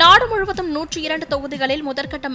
நாடு முழுவதும் நூற்றி இரண்டு தொகுதிகளில் முதற்கட்ட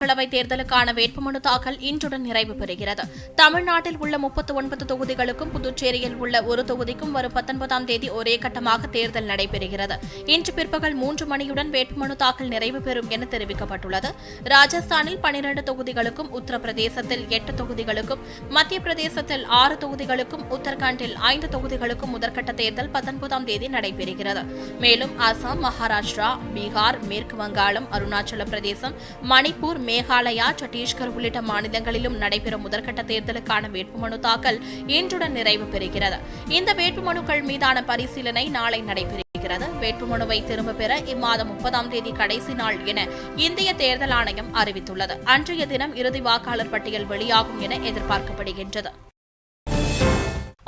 மக்களவை தேர்தலுக்கான வேட்புமனு தாக்கல் இன்றுடன் நிறைவு பெறுகிறது. தமிழ்நாட்டில் உள்ள முப்பத்தி ஒன்பது தொகுதிகளுக்கும் புதுச்சேரியில் உள்ள ஒரு தொகுதிக்கும் வரும் பத்தொன்பதாம் தேதி ஒரே கட்டமாக தேர்தல் நடைபெறுகிறது. இன்று பிற்பகல் மூன்று மணியுடன் வேட்புமனு தாக்கல் நிறைவு பெறும் என தெரிவிக்கப்பட்டுள்ளது. ராஜஸ்தானில் பனிரண்டு தொகுதிகளுக்கும் உத்தரப்பிரதேசத்தில் எட்டு தொகுதிகளுக்கும் மத்திய பிரதேசத்தில் ஆறு தொகுதிகளுக்கும் உத்தரகாண்டில் ஐந்து தொகுதிகளுக்கும் முதற்கட்ட தேர்தல் பத்தொன்பதாம் தேதி நடைபெறுகிறது. மேலும் அசாம் மகாராஷ்டிரா பீகார் மேற்கு வங்காளம் அருணாச்சல பிரதேசம் மணிப்பூர் மேகாலயா சத்தீஸ்கர் உள்ளிட்ட மாநிலங்களிலும் நடைபெறும் முதற்கட்ட தேர்தலுக்கான வேட்புமனு தாக்கல் இன்றுடன் நிறைவு பெறுகிறது. இந்த வேட்புமனுக்கள் மீதான பரிசீலனை நாளை நடைபெறுகிறது. வேட்புமனுவை திரும்பப் பெற இம்மாதம் முப்பதாம் தேதி கடைசி நாள் என இந்திய தேர்தல் ஆணையம் அறிவித்துள்ளது. அன்றைய தினம் இறுதி வாக்காளர் பட்டியல் வெளியாகும் என எதிர்பார்க்கப்படுகின்றது.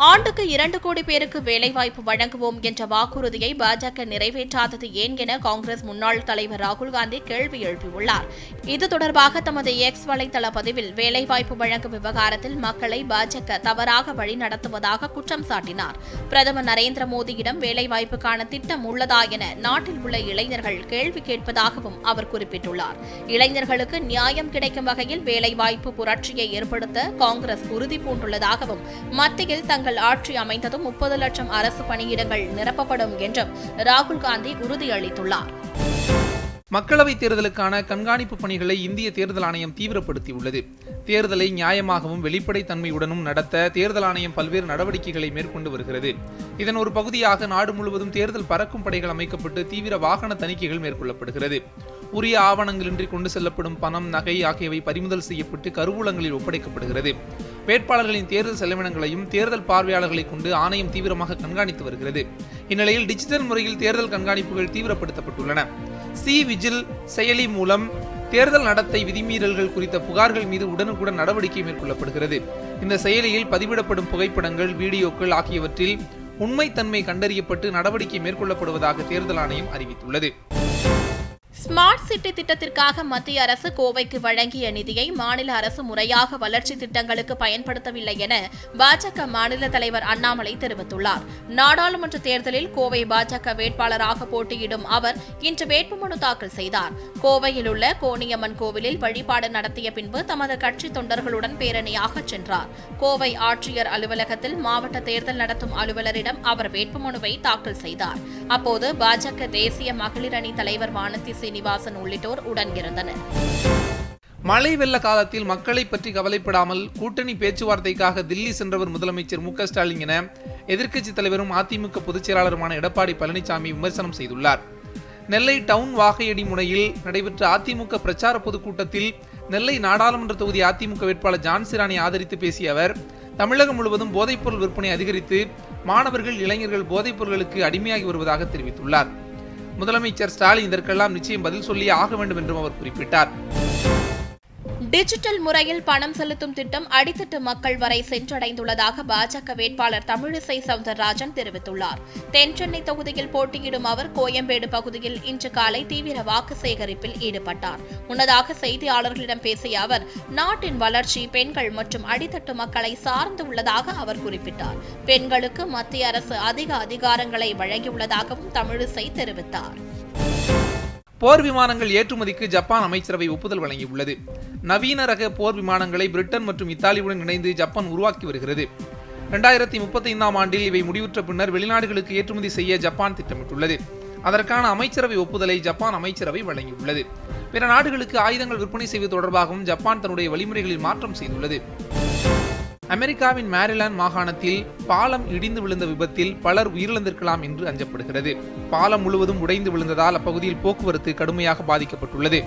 ஆண்டுக்கு இரண்டு கோடி பேருக்கு வேலைவாய்ப்பு வழங்குவோம் என்ற வாக்குறுதியை பாஜக நிறைவேற்றாதது ஏன் என காங்கிரஸ் முன்னாள் தலைவர் ராகுல் காந்தி கேள்வி எழுப்பியுள்ளார். இது தொடர்பாக தமது எக்ஸ் வலைதள பதிவில் வேலைவாய்ப்பு வழங்கும் விவகாரத்தில் மக்களை பாஜக தவறாக வழி நடத்துவதாக குற்றம் சாட்டினார். பிரதமர் நரேந்திர மோடியிடம் வேலைவாய்ப்புக்கான திட்டம் உள்ளதா என நாட்டில் உள்ள இளைஞர்கள் கேள்வி கேட்பதாகவும் அவர் குறிப்பிட்டுள்ளார். இளைஞர்களுக்கு நியாயம் கிடைக்கும் வகையில் வேலைவாய்ப்பு புரட்சியை ஏற்படுத்த காங்கிரஸ் உறுதி பூண்டுள்ளதாகவும் மத்தியில் தங்கள் ஆட்சி அமைந்ததும் முப்பது லட்சம் அரசு பணியிடங்கள் நிரப்பப்படும் என்றும் ராகுல் காந்தி உறுதியளித்துள்ளார். மக்களவைத் தேர்தலுக்கான கண்காணிப்பு பணிகளை இந்திய தேர்தல் ஆணையம் தீவிரப்படுத்தியுள்ளது. தேர்தலை நியாயமாகவும் வெளிப்படைத்தன்மையுடனும் நடத்த தேர்தல் ஆணையம் பல்வேறு நடவடிக்கைகளை மேற்கொண்டு வருகிறது. இதன் ஒரு பகுதியாக நாடு முழுவதும் தேர்தல் பறக்கும் படைகள் அமைக்கப்பட்டு தீவிர வாகன தணிக்கைகள் மேற்கொள்ளப்படுகிறது. உரிய ஆவணங்களின்றி கொண்டு செல்லப்படும் பணம் நகை ஆகியவை பறிமுதல் செய்யப்பட்டு கருவூலங்களில் ஒப்படைக்கப்படுகிறது. வேட்பாளர்களின் தேர்தல் செலவினங்களையும் தேர்தல் பார்வையாளர்களை கொண்டு ஆணையம் தீவிரமாக கண்காணித்து வருகிறது. இந்நிலையில் டிஜிட்டல் முறையில் தேர்தல் கண்காணிப்புகள் தீவிரப்படுத்தப்பட்டுள்ளன. சி விஜில் செயலி மூலம் தேர்தல் நடத்தை விதிமீறல்கள் குறித்த புகார்கள் மீது உடனுக்குடன் நடவடிக்கை மேற்கொள்ளப்படுகிறது. இந்த செயலியில் பதிவிடப்படும் புகைப்படங்கள் வீடியோக்கள் ஆகியவற்றில் உண்மைத்தன்மை கண்டறியப்பட்டு நடவடிக்கை மேற்கொள்ளப்படுவதாக தேர்தல் ஆணையம் அறிவித்துள்ளது. ஸ்மார்ட் சிட்டி திட்டத்திற்காக மத்திய அரசு கோவைக்கு வழங்கிய நிதியை மாநில அரசு முறையாக வளர்ச்சி திட்டங்களுக்கு பயன்படுத்தவில்லை என பாஜக மாநில தலைவர் அண்ணாமலை தெரிவித்துள்ளார். நாடாளுமன்ற தேர்தலில் கோவை பாஜக வேட்பாளராக போட்டியிடும் அவர் இன்று வேட்புமனு தாக்கல் செய்தார். கோவையில் உள்ள கோணியம்மன் கோவிலில் வழிபாடு நடத்திய பின்பு தமது கட்சி தொண்டர்களுடன் பேரணியாக சென்றார். கோவை ஆட்சியர் அலுவலகத்தில் மாவட்ட தேர்தல் நடத்தும் அலுவலரிடம் அவர் வேட்புமனுவை தாக்கல் செய்தார். அப்போது பாஜக தேசிய மகளிர் அணி தலைவர் வானதி சீனிவாசன் உள்ளிட்டோர் உடன் இருந்தனர் மழை வெள்ள காலத்தில் மக்களை பற்றி கவலைப்படாமல் கூட்டணி பேச்சுவார்த்தைக்காக தில்லி சென்றவர் முதலமைச்சர் மு க ஸ்டாலின் என எதிர்க்கட்சித் தலைவரும் அதிமுக பொதுச்செயலாளருமான எடப்பாடி பழனிசாமி விமர்சனம் செய்துள்ளார். நெல்லை டவுன் வாகையடி முனையில் நடைபெற்ற அதிமுக பிரச்சார பொதுக்கூட்டத்தில் நெல்லை நாடாளுமன்ற தொகுதி அதிமுக வேட்பாளர் ஜான்சிராணி ஆதரித்து பேசிய அவர் தமிழகம் முழுவதும் போதைப்பொருள் விற்பனை அதிகரித்து மாணவர்கள் இளைஞர்கள் போதைப்பொருள்களுக்கு அடிமையாகி வருவதாக தெரிவித்துள்ளார். முதலமைச்சர் ஸ்டாலின் இதற்கெல்லாம் நிச்சயம் பதில் சொல்லியே ஆக வேண்டும் என்றும் அவர் குறிப்பிட்டார். டிஜிட்டல் முறையில் பணம் செலுத்தும் திட்டம் அடித்தட்டு மக்கள் வரை சென்றடைந்துள்ளதாக பாஜக வேட்பாளர் தமிழிசை சவுந்தரராஜன் தெரிவித்துள்ளார். தென் சென்னை தொகுதியில் போட்டியிடும் அவர் கோயம்பேடு பகுதியில் இன்று காலை தீவிர வாக்கு சேகரிப்பில் ஈடுபட்டார். முன்னதாக செய்தியாளர்களிடம் பேசிய அவர் நாட்டின் வளர்ச்சி பெண்கள் மற்றும் அடித்தட்டு மக்களை சார்ந்து உள்ளதாக அவர் குறிப்பிட்டார். பெண்களுக்கு மத்திய அரசு அதிக அதிகாரங்களை வழங்கியுள்ளதாகவும் தமிழிசை தெரிவித்தார். போர் விமானங்கள் ஏற்றுமதிக்கு ஜப்பான் அமைச்சரவை ஒப்புதல் வழங்கியுள்ளது. நவீன ரக போர் விமானங்களை பிரிட்டன் மற்றும் இத்தாலியுடன் இணைந்து ஜப்பான் உருவாக்கி வருகிறது. ரெண்டாயிரத்தி முப்பத்தைந்தாம் ஆண்டில் இவை முடிவுற்ற பின்னர் வெளிநாடுகளுக்கு ஏற்றுமதி செய்ய ஜப்பான் திட்டமிட்டுள்ளது. அதற்கான அமைச்சரவை ஒப்புதலை ஜப்பான் அமைச்சரவை வழங்கியுள்ளது. பிற நாடுகளுக்கு ஆயுதங்கள் விற்பனை செய்வது தொடர்பாகவும் ஜப்பான் தன்னுடைய வழிமுறைகளில் மாற்றம் செய்துள்ளது. அமெரிக்காவின் மேரிலாந்து மாகாணத்தில் பாலம் இடிந்து விழுந்த விபத்தில் பலர் உயிரிழந்திருக்கலாம் என்று அஞ்சப்படுகிறது. பாலம் முழுவதும் உடைந்து விழுந்ததால் அப்பகுதியில் போக்குவரத்து கடுமையாக பாதிக்கப்பட்டுள்ளது.